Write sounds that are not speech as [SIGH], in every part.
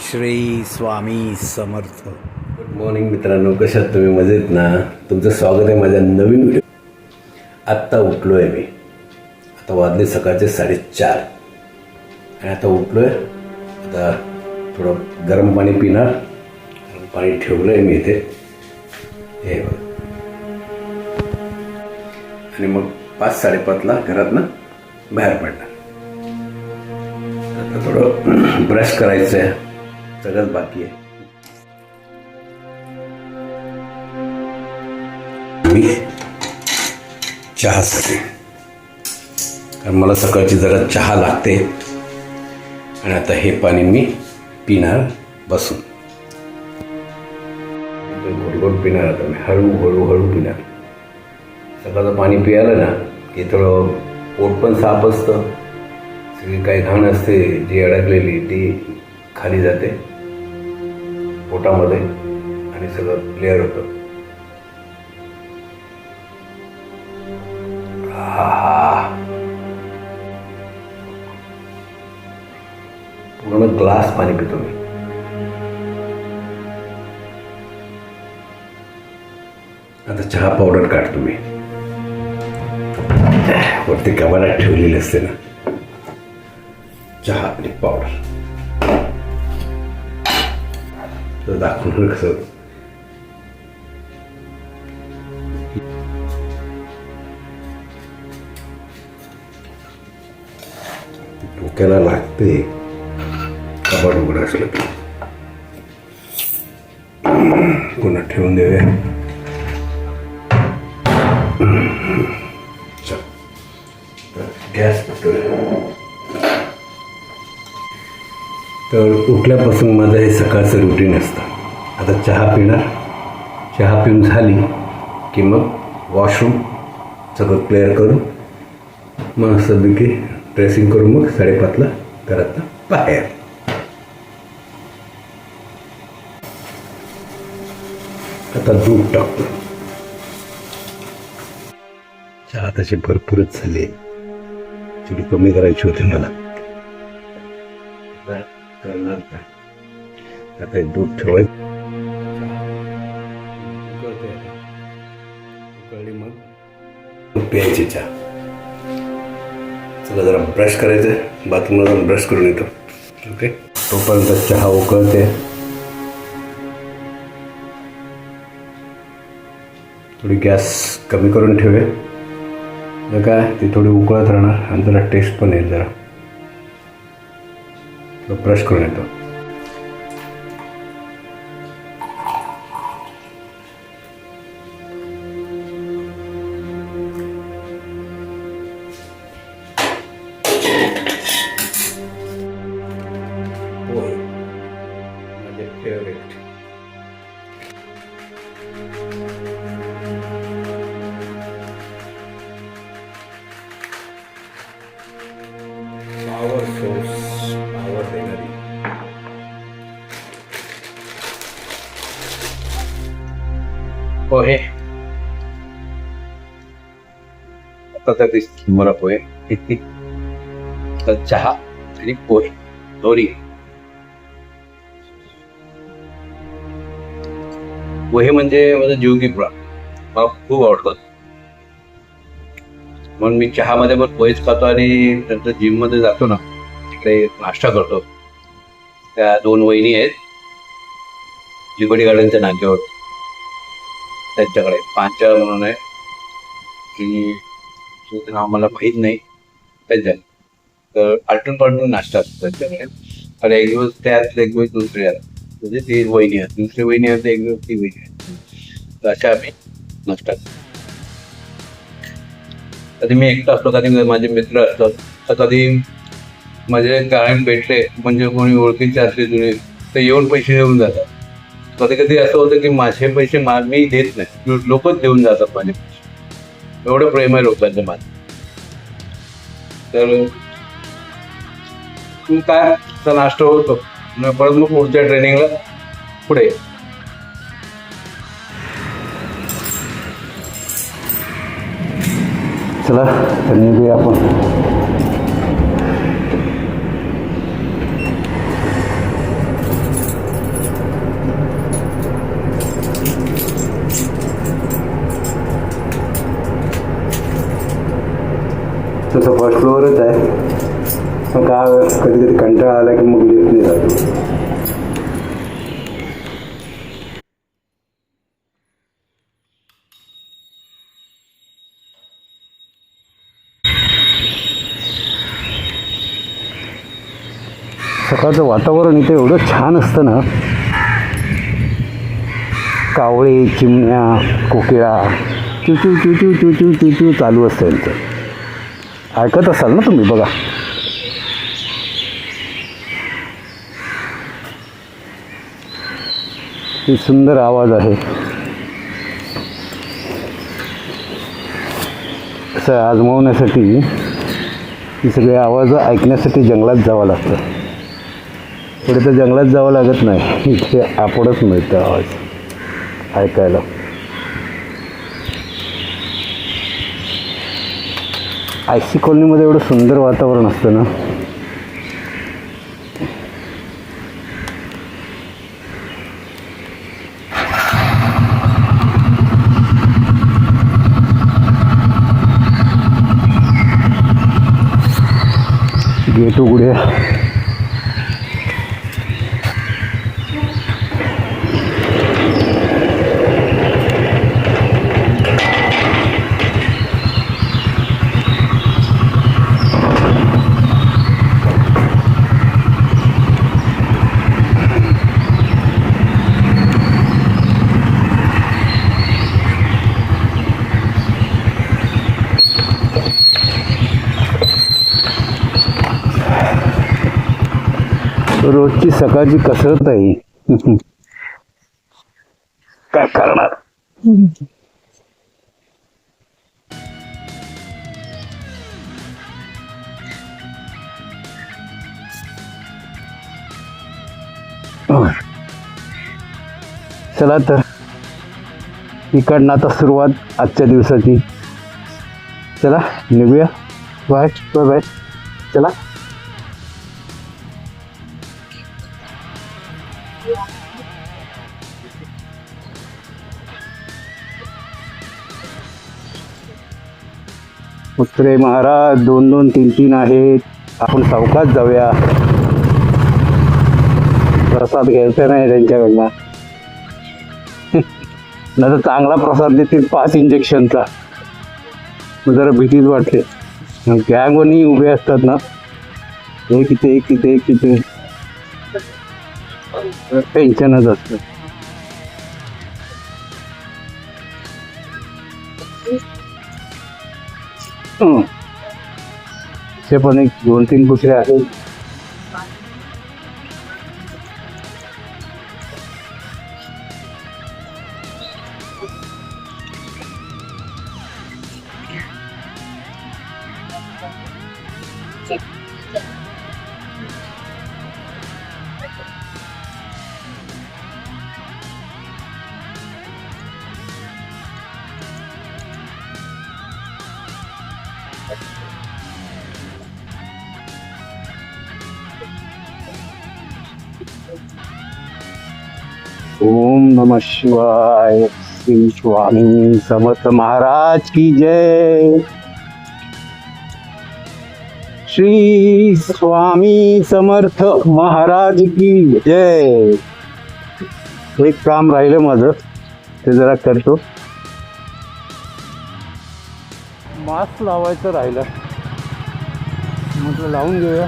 Shri Swami Samarth. Good morning मित्रांनो कशात तुम्ही? मजेत ना? तुमचं स्वागत आहे माझ्या नवीन व्हिडिओ आत्ता उठलो आहे मी. आता वाजले सकाळचे साडेचार. आणि आता उठलो आहे आता थोडं गरम पाणी पिणार. गरम पाणी ठेवलं आहे मी इथे. हे बघ. आणि मग पाच साडेपाचला घरातनं बाहेर पडणार. आता थोडं ब्रश करायचं आहे सगळंच बाकी आहे. मी चहासाठी. कारण मला सकाळची जरा चहा लागते. आणि आता हे पाणी मी पिणार बसून. घोटघोट पिणार आता मी. हळू हळू हळू पिणार. सकाळचं पाणी पियालं ना की थोडं पोट पण साफ असतं. सगळी काही घाण असते जी अडकलेली ती खाली जाते. पोटामध्ये आणि सगळं क्लिअर होतं. आहा. पूर्ण ग्लास पाणी पितो मी. आता चहा पावडर काढतो मी. वरती कबाडात ठेवलेली असते ना. चहा आणि पावडर दाखवणार कसं डोक्याला लागते कबाड उघड असलं की पुन्हा ठेवून देऊया तर गॅस पेटवूया तर उठल्यापासून माझं हे सकाळचं रुटीन असतं. आता चहा पिणार चहा पिऊन झाली की मग वॉशरूम सगळं क्लिअर करून मग सदैकी ड्रेसिंग करून मग साडेपाचला घरात बाहेर. आता दूध टाकतो. चहा तशी भरपूरच झाली. थोडी कमी करायची होती मला. करणार काय आता दूध उकळते. उकळली मग. प्यायची चहा. चला जरा ब्रश करायचं. बाथरूमला जाऊन ब्रश करून येतो. ओके तोपर्यंत चहा उकळते. थोडी गॅस कमी करून ठेवे तर काय ती थोडी उकळत राहणार आणि जरा टेस्ट पण येईल जरा. ब्रश करून येतो. आता तर दिसतील मला पोहे तर चहा आणि पोहे दोन्ही पोहे म्हणजे माझा जीव की पुरा मला खूप आवडतात म्हणून मी चहामध्ये पण पोहेच खातो आणि नंतर जिममध्ये जातो ना तिकडे नाश्ता करतो त्या दोन वहिनी आहेत लिबर्टी गार्डनच्या नाक्यावर त्यांच्याकडे पांचा म्हणून आहे आणि तुझं नाव मला माहीत नाही त्यांच्या तर आलटून पालटून नाश्ता असतो. त्यांच्याकडे आणि एक दिवस त्यात एक दिवस दुसऱ्या म्हणजे ती वहिनी आहेत दुसरी वहिनी आहेत एक दिवस ती वहिनी आहे. तर अशा आम्ही नाश्ता कधी मी एकटा असतो कधी माझे मित्र असतात तर कधी माझे कारण भेटले म्हणजे कोणी ओळखीचे असले जुने तर येऊन पैसे देऊन जातात. कधी कधी असं होतं की माझे पैसे मा मी देत नाही. लोकच देऊन जातात माझे पैसे. एवढं प्रेम आहे लोकांचं माझं तर तू काय? तर नाश्ता होतो. परत मग पुढच्या ट्रेनिंगला पुढे चला आपण. तसं फर्स्ट फ्लोअरच आहे मग काय कधी कधी कंटाळा आला की मग लिफ्टने जातो सकाळचं वातावरण इथे एवढं छान असतं ना कावळे चिमण्या कोकिळा चिव चिव चिव चिव चिव चिव चिव चालू असतं यांचं ऐकत असाल ना तुम्ही बघा. ही सुंदर आवाज आहे. असं आजमावण्यासाठी ही सगळे आवाज ऐकण्यासाठी जंगलात जावं लागतं. पुढे तर जंगलात जावं लागत नाही. इथे आपणच मिळतं आवाज ऐकायला. आय सी कॉलनीमध्ये एवढं सुंदर वातावरण असतं ना. गेट उघड्या. रोजची सकाळची कसरत आहे. काय करणार? चला तर. इकडनं आता सुरुवात आजच्या दिवसाची. चला निघूया. Bye bye bye. चला. मुत्रे महाराज दोन दोन तीन तीन आहेत. आपण सावकाश जाऊया. प्रसाद घ्यायचा नाही त्यांच्याकडनं. [LAUGHS] नाही तर चांगला प्रसाद देतील पाच इंजेक्शनचा मग जरा भीतीच वाटते. गँगवरनी उभे असतात ना. एक इथे एक इथे एक इथे. टेन्शनच असतं. ते पण एक दोन तीन कुत्रे आहेत. नम शिवाय श्री स्वामी समर्थ महाराज की जय। श्री स्वामी समर्थ महाराज की जय। एक काम राहिलं माझं ते जरा करतो. मास्क लावायचं राहिलं. म्हटलं लावून घेऊया.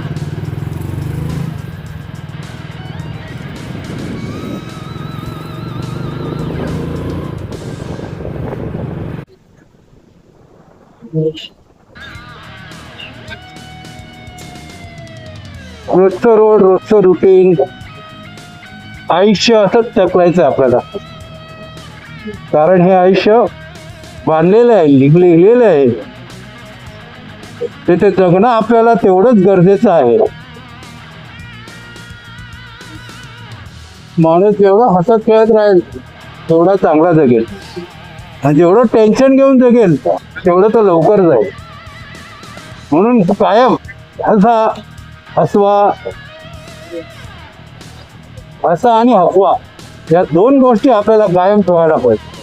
रोजचं रोड रोजचं रुटीन आयुष्य असंच जगवायचं आपल्याला. कारण हे आयुष्य बांधलेलं आहे लिहिलेलं आहे. ते जगणं आपल्याला तेवढंच गरजेचं आहे. माणूस जेवढा हसत खेळत राहील तेवढा चांगला जगेल. आणि जेवढं टेन्शन घेऊन जगेल तेवढं तो लवकर जाईल म्हणून कायम हसा हसवा. हसा आणि हसवा. या दोन गोष्टी आपल्याला कायम ठेवायला पाहिजे.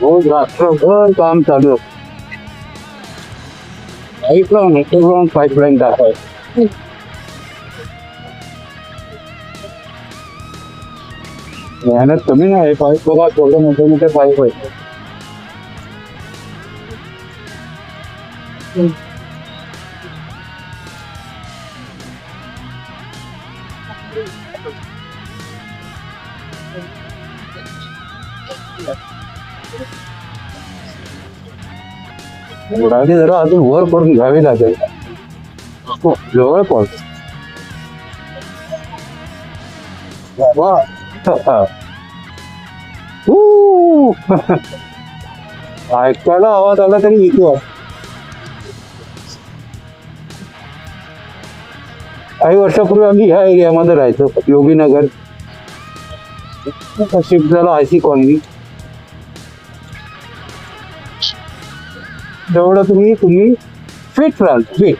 हो रात्रभर काम चालू पाईपलाईन underground पाईपलाईन टाकाय मेहनत कमी नाही पाईप बघा थोडे मोठे मोठे पाईप आहेत उडाली जरा अजून वर करून घ्यावी लागेल. हो, जवळ पडतो [LAUGHS] [LAUGHS] ऐकायला आवाज आला तरी येतो. काही वर्षापूर्वी आम्ही ह्या एरियामध्ये राहायचो योगीनगर. शिफ्ट झालो आय सी कॉलनी तेवढं तुम्ही तुम्ही फिट राहाल फिट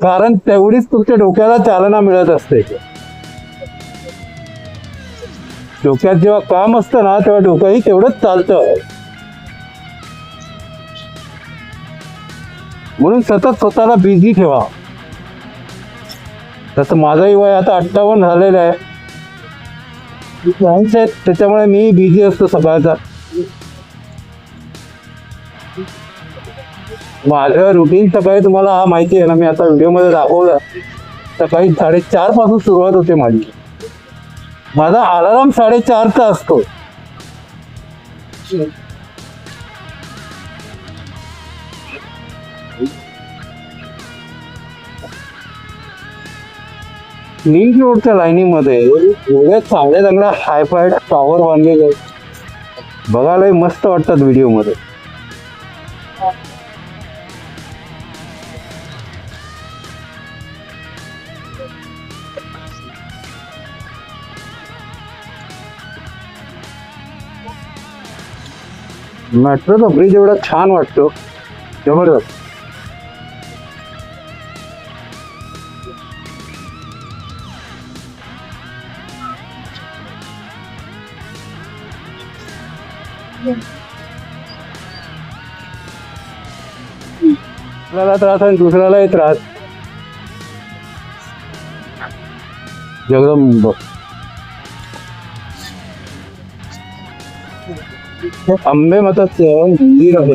कारण तेवढीच तुमच्या डोक्याला चालना मिळत असते. डोक्यात जेव्हा काम असतं ना तेव्हा डोकंही तेवढंच चालतं. म्हणून सतत स्वतःला बिझी ठेवा. तसं माझंही वय आता अठ्ठावन्न झालेलं आहे. आहेत त्याच्यामुळे मी बिझी असतो सकाळचा माझं रुटीन सकाळी तुम्हाला हा माहिती आहे ना मी आता व्हिडिओमध्ये दाखवलं. सकाळी साडेचारपासून सुरुवात होते माझी. माझा अलाराम साडेचारचा असतो. लिंक रोडच्या लाईनीमध्ये एवढ्या चांगल्या चांगल्या हायफाय टॉवर बांधलेले आहेत. बघायलाही मस्त वाटतात व्हिडिओमध्ये. मेट्रोचा ब्रिज एवढा छान वाटतो. जबरदस्त. आपल्याला त्रास आणि दुसऱ्यालाही त्रास. जगदंब. आंबे मतात मंदिर आहे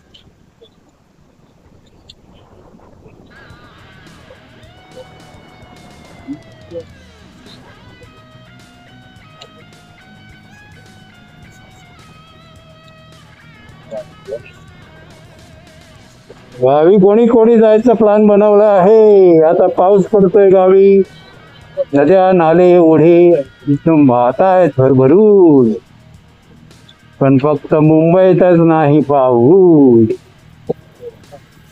गावी कोणी कोणी जायचा प्लॅन बनवला आहे? आता पाऊस पडतोय गावी. नद्या नाले ओढे इथून वाहत आहेत भरभरून. पण फक्त मुंबईतच नाही पाऊस.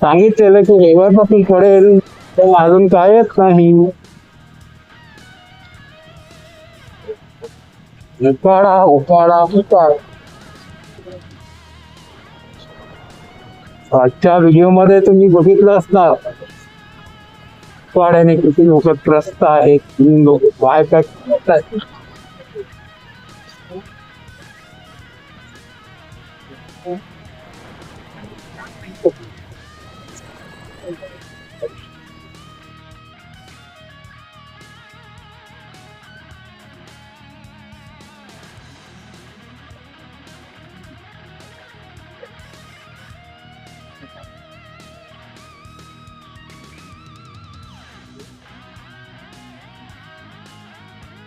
सांगितलेलं की रविवारपासून पडेल तर अजून कायच नाही. उकाडा उकाडा उकाडा. आजच्या व्हिडिओमध्ये तुम्ही बघितलं असणार. पाण्याने किती लोक त्रस्त आहेत किती लोक बाय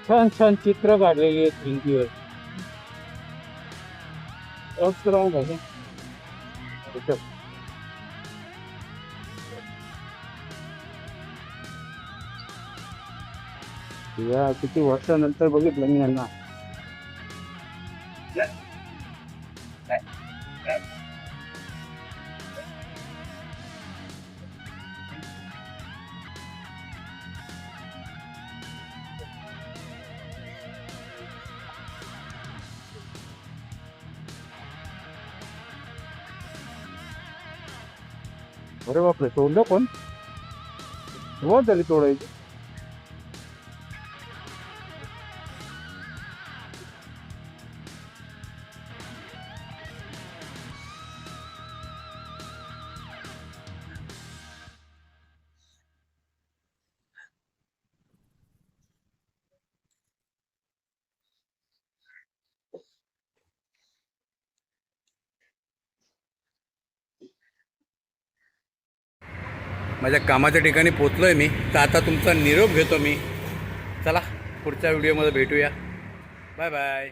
छान छान चित्र काढलेली आहेत भिंतीवर. स्ट्रॉंग आहे. या किती वर्षानंतर बघितलं मी यांना. अरे बापरे तोडलं कोण? हो तरी तोडायचं? माझ्या कामाच्या ठिकाणी पोचलो आहे मी. तर आता तुमचा निरोप घेतो मी. चला पुढच्या व्हिडिओमध्ये भेटूया. Bye bye